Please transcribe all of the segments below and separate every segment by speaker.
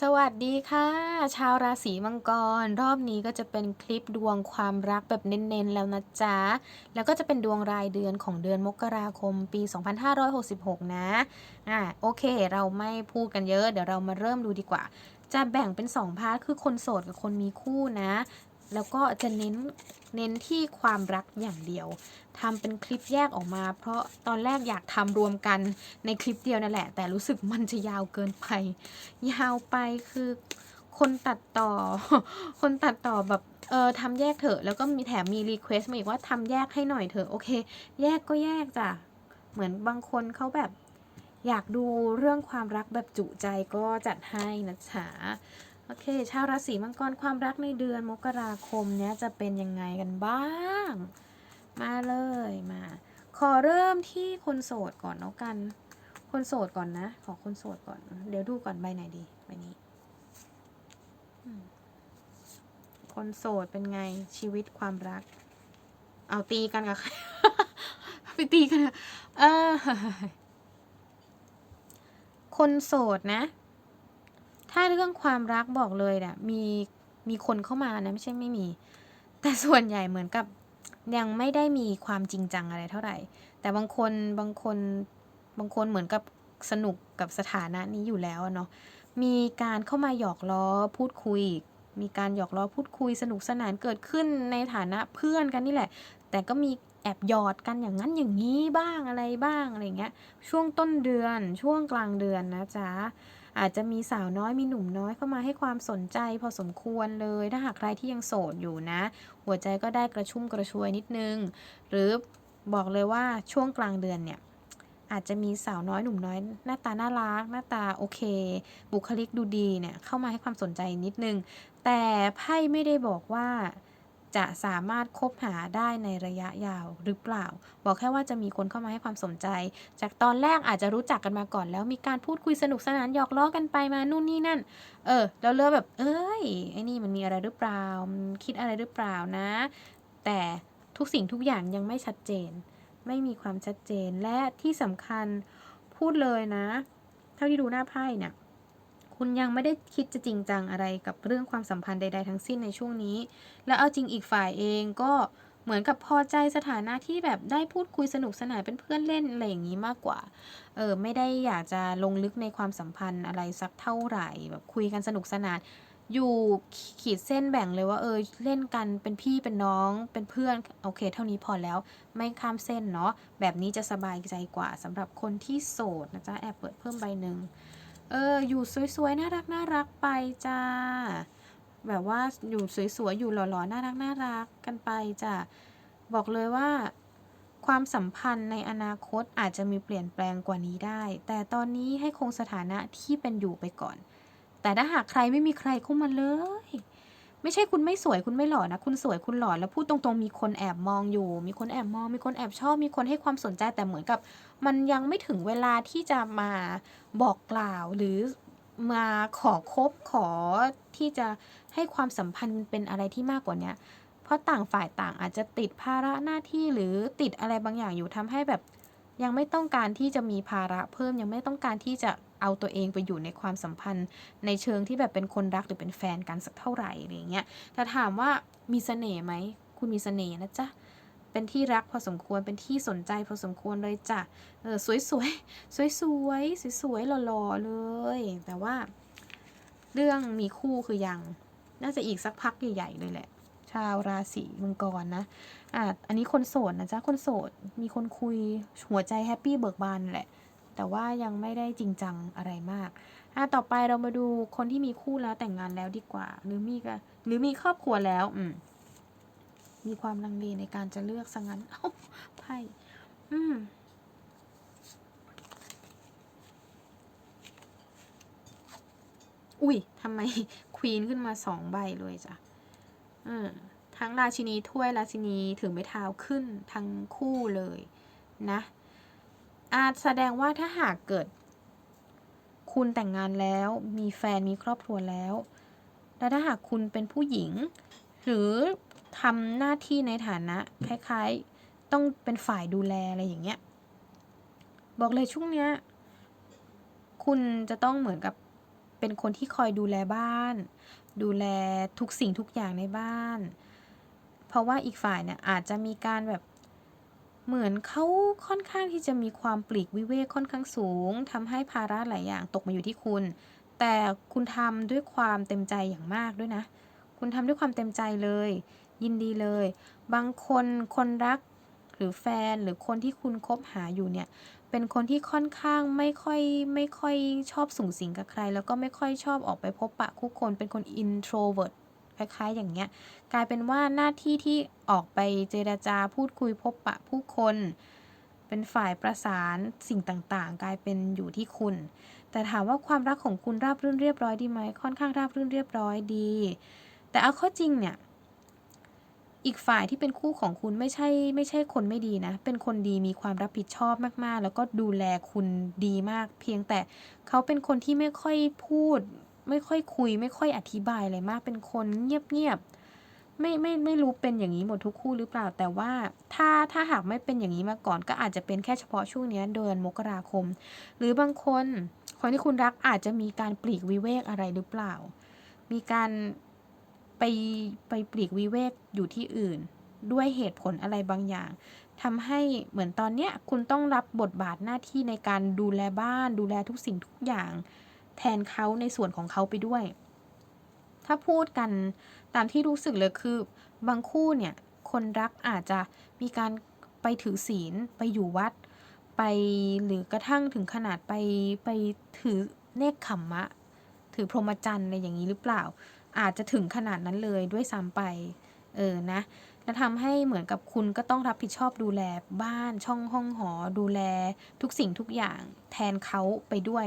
Speaker 1: สวัสดีค่ะ ชาวราศีมังกร รอบนี้ก็จะเป็นคลิปดวงความรักแบบเน้นๆแล้วนะจ๊ะ แล้วก็จะเป็นดวงรายเดือนของเดือนมกราคมปี 2566 นะอะโอเค เราไม่พูดกันเยอะ เดี๋ยวเรามาเริ่มดูดีกว่า จะแบ่งเป็น 2 พาร์ทคือคนโสดกับคนมีคู่นะ แล้วก็จะเน้นเน้นที่ความรักอย่างเดียวทำเป็นคลิปแยกออกมา เพราะตอนแรกอยากทำรวมกันในคลิปเดียวนั่นแหละ แต่รู้สึกมันจะยาวเกินไป ยาวไปคือคนตัดต่อ คนตัดต่อแบบเออทำแยกเถอะ แล้วก็มีแถมมีรีเควสต์มาอีกว่าทำแยกให้หน่อยเถอะ โอเค แยกก็แยกจ้ะ เหมือนบางคนเขาแบบอยากดูเรื่องความรักแบบจุใจก็จัดให้นะจ๊ะ โอเค ชาวราศีมังกรความรักในเดือนมกราคมเนี้ยจะเป็นยังไงกันบ้าง มาเลยมา ขอเริ่มที่คนโสดก่อนแล้วกัน คนโสดก่อนนะ ขอคนโสดก่อน เดี๋ยวดูก่อนใบไหนดีใบนี้คนโสดเป็นไงชีวิตความรัก เอาตีกันกับใครไปตีกันเออคนโสดนะ ถ้าเรื่องความรักบอกเลยนะมีมีคนเข้ามานะไม่ใช่ไม่มี แต่ส่วนใหญ่เหมือนกับยังไม่ได้มีความจริงจังอะไรเท่าไหร่ แต่บางคนบางคนบางคนเหมือนกับสนุกกับสถานะนี้อยู่แล้วเนาะมีการเข้ามาหยอกล้อพูดคุย มีการหยอกล้อพูดคุยสนุกสนานเกิดขึ้นในฐานะเพื่อนกันนี่แหละ แต่ก็มีแอบหยอดกันอย่างนั้นอย่างนี้บ้างอะไรบ้างอะไรเงี้ยช่วงต้นเดือนช่วงกลางเดือนนะจ๊ะ อาจจะมีสาวน้อยมีหนุ่มน้อยเข้ามาให้ความสนใจพอสมควรเลย ถ้าหากใครที่ยังโสดอยู่นะ หัวใจก็ได้กระชุ่มกระชวยนิดนึง หรือบอกเลยว่าช่วงกลางเดือนเนี่ยอาจจะมีสาวน้อยหนุ่มน้อยหน้าตาน่ารัก หน้าตาโอเค บุคลิกดูดีเนี่ยเข้ามาให้ความสนใจนิดนึง แต่ไพ่ไม่ได้บอกว่า จะสามารถคบหาได้ในระยะยาวหรือเปล่า บอกแค่ว่าจะมีคนเข้ามาให้ความสนใจ จากตอนแรกอาจจะรู้จักกันมาก่อน แล้วมีการพูดคุยสนุกสนานหยอกล้อกันไปมานู่นนี่นั่น เออแล้วเริ่มแบบ เอ้ยไอ้นี่มันมีอะไรหรือเปล่ามันคิดอะไรหรือเปล่านะ แต่ทุกสิ่งทุกอย่างยังไม่ชัดเจน ไม่มีความชัดเจนและที่สำคัญพูดเลยนะ เท่าที่ดูหน้าไพ่เนี่ย คุณยังไม่ได้คิดจะจริงจังอะไรกับเรื่องความสัมพันธ์ใด ๆ ทั้งสิ้นในช่วงนี้ แล้วเอาจริงอีกฝ่ายเองก็เหมือนกับพอใจสถานะที่แบบได้พูดคุยสนุกสนานเป็นเพื่อนเล่นอะไรอย่างนี้มากกว่า เออไม่ได้อยากจะลงลึกในความสัมพันธ์อะไรสักเท่าไหร่ แบบคุยกันสนุกสนาน อยู่ขีดเส้นแบ่งเลยว่าเออเล่นกันเป็นพี่เป็นน้องเป็นเพื่อนโอเค เท่านี้พอแล้วไม่ข้ามเส้นเนาะแบบนี้จะสบายใจกว่าสำหรับคนที่โสดนะจ๊ะแอบเปิดเพิ่มใบหนึ่ง อออยู่สวยๆน่ารักน่ารักไปจ้าแบบว่าอยู่สวยๆอยู่หล่อๆน่ารักน่ารักกันไปจ้ะบอกเลยว่าความสัมพันธ์ในอนาคตอาจจะมีเปลี่ยนแปลงกว่านี้ได้ แต่ตอนนี้ให้คงสถานะที่เป็นอยู่ไปก่อน แต่ถ้าหากใครไม่มีใครเข้ามาเลย ไม่ใช่คุณไม่สวยคุณไม่หล่อนะ คุณสวยคุณหล่อแล้วพูดตรงๆมีคนแอบมองอยู่ มีคนแอบมอง มีคนแอบชอบ มีคนให้ความสนใจแต่เหมือนกับ มันยังไม่ถึงเวลาที่จะมาบอกกล่าวหรือมาขอคบขอที่จะให้ความสัมพันธ์เป็นอะไรที่มากกว่าเนี้ยเพราะต่างฝ่ายต่างอาจจะติดภาระหน้าที่หรือติดอะไรบางอย่างอยู่ทำให้แบบ ยังไม่ต้องการที่จะมีภาระเพิ่มยังไม่ต้องการที่จะ เอาตัวเองไปอยู่ในความสัมพันธ์ในเชิงที่แบบเป็นคนรักหรือเป็นแฟนกันสักเท่าไหร่อะไรเงี้ยแต่ถามว่ามีเสน่ห์ไหมคุณมีเสน่ห์นะจ๊ะเป็นที่รักพอสมควรเป็นที่สนใจพอสมควรเลยจ้ะเออสวยสวยสวยสวยสวยสวยๆหล่อๆเลย แต่ว่า เรื่องมีคู่คือยัง น่าจะอีกสักพักใหญ่ๆเลยแหละ ชาวราศีมังกรนะอะอันนี้คนโสดนะจ๊ะคนโสดมีคนคุยหัวใจแฮปปี้เบิกบานแหละ แต่ว่ายังไม่ได้จริงจังอะไรมากอะต่อไปเรามาดูคนที่มีคู่แล้วแต่งงานแล้วดีกว่า หรือมีก็หรือมีครอบครัวแล้ว อืม มีความลังเลในการจะเลือกซะงั้นเอ้าไพ่อืมอุ้ยทำไมควีนขึ้นมาสองใบเลยจ้ะเออทั้งราชินีถ้วยราชินีถือไม้เท้าขึ้นทั้งคู่เลยนะ อาจแสดงว่าถ้าหากเกิด คุณแต่งงานแล้ว มีแฟนมีครอบครัวแล้ว แล้วถ้าหากคุณเป็นผู้หญิง หรือทำหน้าที่ในฐานะ คล้ายๆ ต้องเป็นฝ่ายดูแลอะไรอย่างเงี้ย บอกเลยช่วงเนี้ย คุณจะต้องเหมือนกับเป็นคนที่คอยดูแลบ้าน ดูแลทุกสิ่งทุกอย่างในบ้าน เพราะว่าอีกฝ่ายเนี่ยอาจจะมีการแบบ เหมือนเขาค่อนข้างที่จะมีความปลีกวิเวกค่อนข้างสูงทำให้ภาระหลายอย่างตกมาอยู่ที่คุณ แต่คุณทำด้วยความเต็มใจอย่างมากด้วยนะ คุณทำด้วยความเต็มใจเลย ยินดีเลย บางคนคนรักหรือแฟนหรือคนที่คุณคบหาอยู่เนี่ย เป็นคนที่ค่อนข้างไม่ค่อยไม่ค่อยชอบสูงสิงกับใคร แล้วก็ไม่ค่อยชอบออกไปพบปะคู่คนเป็นคน introvert คล้ายๆ อย่างเงี้ยกลายเป็นว่าหน้าที่ที่ออกไปเจราจาพูดคุยพบปะผู้คน เป็นฝ่ายประสานสิ่งต่างๆ กลายเป็นอยู่ที่คุณ แต่ถามว่าความรักของคุณราบรื่นเรียบร้อยดีไหมค่อนข้างราบรื่นเรียบร้อยดี แต่เอาเข้อจริงเนี่ยอีกฝ่ายที่เป็นคู่ของคุณไม่ใช่ไม่ใช่คนไม่ดีนะ เป็นคนดีมีความรับผิดชอบมากๆ แล้วก็ดูแลคุณดีมาก เพียงแต่เขาเป็นคนที่ไม่ค่อยพูด ค่อยคุย ไม่ค่อยอธิบายอะไรมากเป็นคนเงียบๆไม่ไม่ไม่รู้เป็นอย่างนี้หมดทุกคู่หรือเปล่า แต่ว่าถ้าถ้าหากไม่เป็นอย่างนี้มาก่อน ก็อาจจะเป็นแค่เฉพาะช่วงนี้เดือนมกราคม หรือบางคนคนที่คุณรักอาจจะมีการปลีกวิเวกอะไรหรือเปล่า มีการไปไปปลีกวิเวกอยู่ที่อื่น ด้วยเหตุผลอะไรบางอย่างทำให้เหมือนตอนเนี้ยคุณต้องรับบทบาทหน้าที่ในการดูแลบ้าน ดูแลทุกสิ่งทุกอย่าง แทนเขาในส่วนของเขาไปด้วย ถ้าพูดกันตามที่รู้สึกเลยคือบางคู่เนี่ยคนรักอาจจะมีการไปถือศีลไปอยู่วัด ไปหรือกระทั่งถึงขนาดไปไปถือเนคขมมะ ถือพรหมจรรย์อะไรอย่างนี้หรือเปล่า อาจจะถึงขนาดนั้นเลยด้วยซ้ำไปเออนะแล้วทำให้เหมือนกับคุณก็ต้องรับผิดชอบดูแลบ้านช่องห้องหอ ดูแลทุกสิ่งทุกอย่างแทนเขาไปด้วย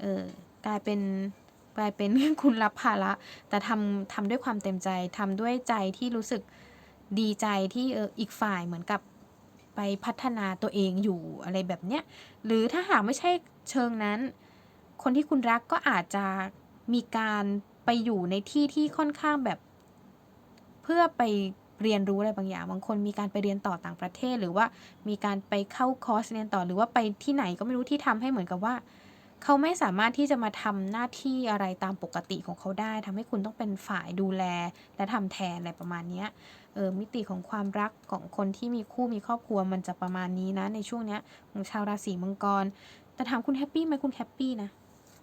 Speaker 1: เออ กลายเป็นกลายเป็นคุณรับภาระ แต่ทำทำด้วยความเต็มใจทำด้วยใจที่รู้สึกดีใจที่เอออีกฝ่ายเหมือนกับไปพัฒนาตัวเองอยู่อะไรแบบเนี้ย หรือถ้าหากไม่ใช่เชิงนั้น คนที่คุณรักก็อาจจะมีการไปอยู่ในที่ที่ค่อนข้างแบบ เพื่อไปเรียนรู้อะไรบางอย่าง บางคนมีการไปเรียนต่อต่างประเทศ หรือว่ามีการไปเข้าคอร์สเรียนต่อหรือว่าไปที่ไหนก็ไม่รู้ที่ทำให้เหมือนกับว่า เขาไม่สามารถที่จะมาทำหน้าที่อะไรตามปกติของเขาได้ทำให้คุณต้องเป็นฝ่ายดูแลและทำแทนอะไรประมาณนี้เออมิติของความรักของคนที่มีคู่มีครอบครัวมันจะประมาณนี้นะ ในช่วงเนี้ยของชาวราศีมังกร แต่ถามคุณแฮปปี้ไหมคุณแฮปปี้นะ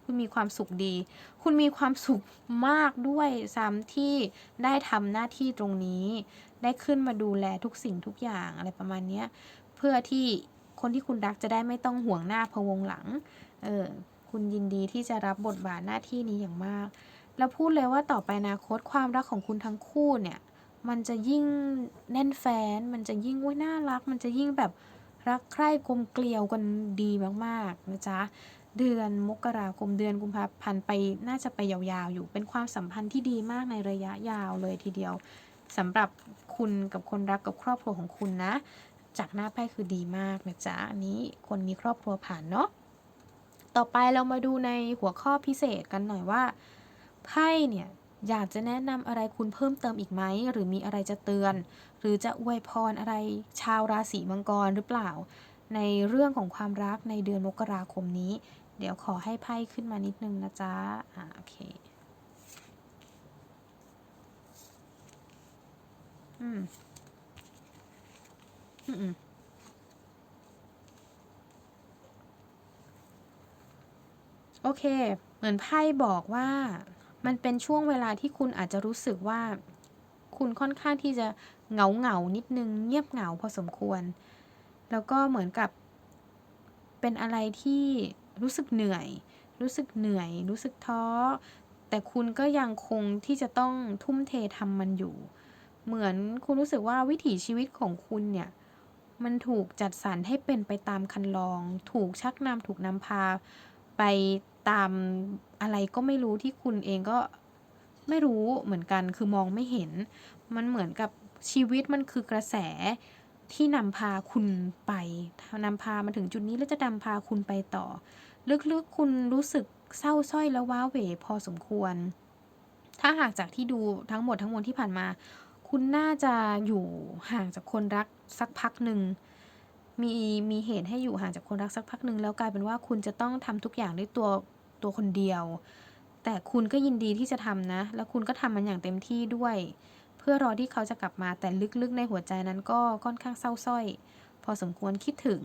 Speaker 1: คุณมีความสุขดี คุณมีความสุขมากด้วยซ้ำที่ได้ทำหน้าที่ตรงนี้ ได้ขึ้นมาดูแลทุกสิ่งทุกอย่างอะไรประมาณนี้เพื่อที่คนที่คุณรักจะได้ไม่ต้องห่วงหน้าพะวงหลัง เออ คุณยินดีที่จะรับบทบาทหน้าที่นี้อย่างมาก แล้วพูดเลยว่าต่อไปอนาคตความรักของคุณทั้งคู่เนี่ย มันจะยิ่งแน่นแฟน มันจะยิ่งว่าน่ารัก มันจะยิ่งแบบรักใคร่กลมเกลียวกันดีมากๆนะจ๊ะเดือนมกราคมเดือนกุมภาพันธ์ไปน่าจะไปยาวๆอยู่เป็นความสัมพันธ์ที่ดีมากในระยะยาวเลยทีเดียวสำหรับคุณกับคนรักกับครอบครัวของคุณนะ จากหน้าไพ่คือดีมากนะจ๊ะอันนี้คนมีครอบครัวผ่านเนาะ ต่อไปเรามาดูในหัวข้อพิเศษกันหน่อยว่าไพ่เนี่ยอยากจะแนะนำอะไรคุณเพิ่มเติมอีกไหม หรือมีอะไรจะเตือน หรือจะอวยพรอะไรชาวราศีมังกรหรือเปล่า ในเรื่องของความรักในเดือนมกราคมนี้ เดี๋ยวขอให้ไพ่ขึ้นมานิดนึงนะจ๊ะอ่าโอเคอืมอืมอืม โอเค เหมือนไพ่บอกว่ามันเป็นช่วงเวลาที่คุณอาจจะรู้สึกว่า คุณค่อนข้างที่จะเหงาเหงานิดนึง เงียบเหงาพอสมควร แล้วก็เหมือนกับ เป็นอะไรที่รู้สึกเหนื่อย รู้สึกเหนื่อย รู้สึกท้อ แต่คุณก็ยังคงที่จะต้องทุ่มเททำมันอยู่ เหมือนคุณรู้สึกว่าวิถีชีวิตของคุณเนี่ย มันถูกจัดสรรให้เป็นไปตามคันลอง ถูกชักนำถูกนำพาไป ตามอะไรก็ไม่รู้ที่คุณเองก็ไม่รู้เหมือนกันคือมองไม่เห็น มันเหมือนกับชีวิตมันคือกระแสที่นำพาคุณไปนำพามาถึงจุดนี้แล้วจะนำพาคุณไปต่อ ลึกๆคุณรู้สึกเศร้าสร้อยและว้าเหวพอสมควร ถ้าหากจากที่ดูทั้งหมดทั้งมวลที่ผ่านมา คุณน่าจะอยู่ห่างจากคนรักสักพักหนึ่ง มีมีเหตุให้อยู่ห่างจากคนรักสักพักหนึ่งแล้วกลายเป็นว่าคุณจะต้องทำทุกอย่างด้วยตัวตัวคนเดียว แต่คุณก็ยินดีที่จะทำนะ แล้วคุณก็ทำมันอย่างเต็มที่ด้วย เพื่อรอที่เขาจะกลับมาแต่ลึกๆ ในหัวใจนั้นก็ค่อนข้างเศร้าสร้อย พอสมควรคิดถึง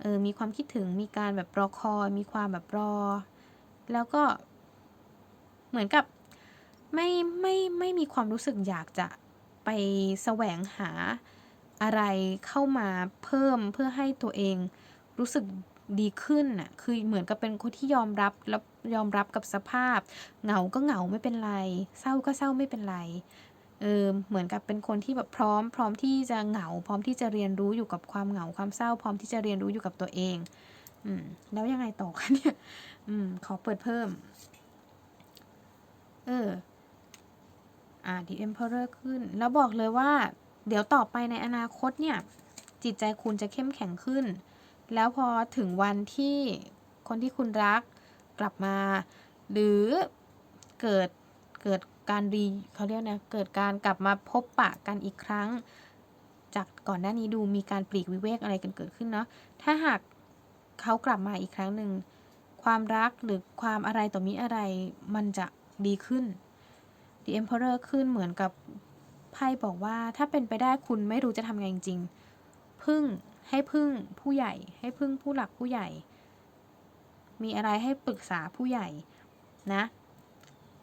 Speaker 1: เออมีความคิดถึงมีการแบบรอคอยมีความแบบรอ แล้วก็เหมือนกับไม่ไม่ไม่มีความรู้สึกอยากจะไปแสวงหา อะไรเข้ามาเพิ่มเพื่อให้ตัวเองรู้สึกดีขึ้นน่ะ คือเหมือนกับเป็นคนที่ยอมรับแล้วยอมรับกับสภาพ เหงาก็เหงาไม่เป็นไร เศร้าก็เศร้าไม่เป็นไร เออ เหมือนกับเป็นคนที่แบบพร้อม พร้อมที่จะเหงา พร้อมที่จะเรียนรู้อยู่กับความเหงาความเศร้า พร้อมที่จะเรียนรู้อยู่กับตัวเอง อืม แล้วยังไงต่อคะเนี่ย อืม ขอเปิดเพิ่ม เออ อ่า The Emperor ขึ้น แล้วบอกเลยว่า เดี๋ยวต่อไปในอนาคตเนี่ยจิตใจคุณจะเข้มแข็งขึ้น แล้วพอถึงวันที่คนที่คุณรักกลับมา หรือเกิดเกิดการรีเขาเรียกนะเกิดการกลับมาพบปะกันอีกครั้ง จากก่อนหน้านี้ดูมีการปลีกวิเวกอะไรกันเกิดขึ้นเนาะถ้าหากเขากลับมาอีกครั้งหนึ่งความรักหรือความอะไรต่อมีอะไรมันจะดีขึ้น The Emperor ขึ้นเหมือนกับ ไพ่บอกว่าถ้าเป็นไปได้คุณไม่รู้จะทำไงจริงๆพึ่งให้พึ่งผู้ใหญ่ ให้พึ่งผู้หลักผู้ใหญ่ มีอะไรให้ปรึกษาผู้ใหญ่นะ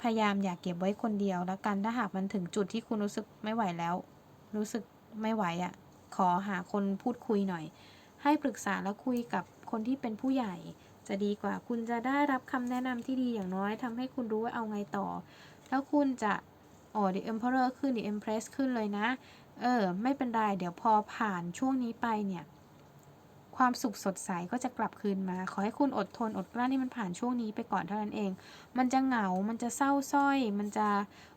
Speaker 1: พยายามอย่าเก็บไว้คนเดียวแล้วกันถ้าหากมันถึงจุดที่คุณรู้สึกไม่ไหวแล้ว รู้สึกไม่ไหวอะ่ะ ขอหาคนพูดคุยหน่อย ให้ปรึกษาแล้วคุยกับคนที่เป็นผู้ใหญ่ จะดีกว่าคุณจะได้รับคำแนะนำที่ดีอย่างน้อยทำให้คุณรู้ว่าเอาไงต่อ แล้วคุณจะ อ๋อ The Emperor ขึ้น The Empress ขึ้นเลยนะ เออ ไม่เป็นไร เดี๋ยวพอผ่านช่วงนี้ไปเนี่ย ความสุขสดใสก็จะกลับคืนมา ขอให้คุณอดทนอดกลั้นให้มันผ่านช่วงนี้ไปก่อนเท่านั้นเอง มันจะเหงา มันจะเศร้าส้อย มันจะ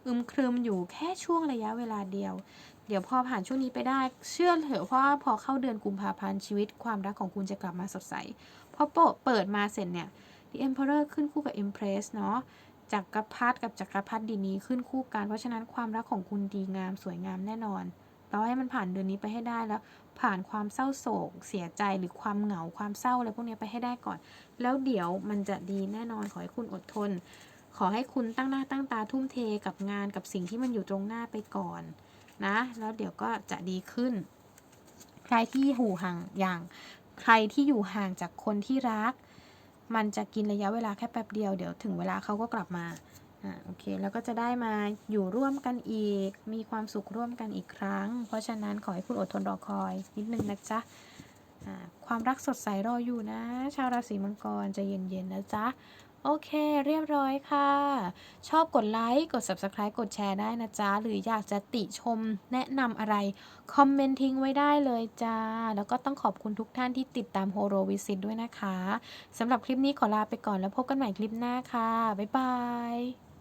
Speaker 1: อึมครึมอยู่แค่ช่วงระยะเวลาเดียว เดี๋ยวพอผ่านช่วงนี้ไปได้ เชื่อเถอะเพราะว่าพอเข้าเดือนกุมภาพันธ์ชีวิต ความรักของคุณจะกลับมาสดใส พอโปะเปิดมาเสร็จเนี่ย The Emperor ขึ้นคู่กับ Empress เนาะ จักรพรรดิกับจักรพรรดินี้ขึ้นคู่กัน เพราะฉะนั้นความรักของคุณดีงามสวยงามแน่นอนเราให้มันผ่านเดือนนี้ไปให้ได้แล้ว ผ่านความเศร้าโศก เสียใจหรือความเหงาความเศร้าอะไรพวกนี้ไปให้ได้ก่อน แล้วเดี๋ยวมันจะดีแน่นอนขอให้คุณอดทน ขอให้คุณตั้งหน้าตั้งตาทุ่มเทกับงานกับสิ่งที่มันอยู่ตรงหน้าไปก่อนนะ แล้วเดี๋ยวก็จะดีขึ้น ใครที่หูห่างอย่าง ใครที่อยู่ห่างจากคนที่รัก มันจะกินระยะเวลาแค่แป๊บเดียวเดี๋ยวถึงเวลาเขาก็กลับมาอ่าโอเคแล้วก็จะได้มาอยู่ร่วมกันอีก มีความสุขร่วมกันอีกครั้ง เพราะฉะนั้นขอให้คุณอดทนรอคอยนิดนึงนะจ๊ะอ่าความรักสดใสรออยู่นะ ชาวราศีมังกรจะเย็นๆนะจ๊ะ โอเค เรียบร้อยค่ะ ชอบกดไลค์ กด Subscribe กดแชร์ได้นะจ๊ะ หรืออยากจะติชมแนะนำอะไร คอมเมนต์ทิ้งไว้ได้เลยจ้า แล้วก็ต้องขอบคุณทุกท่านที่ติดตามโฮโรวิสิตด้วยนะคะสำหรับคลิปนี้ขอลาไปก่อนแล้วพบกันใหม่คลิปหน้าค่ะ บ๊ายบาย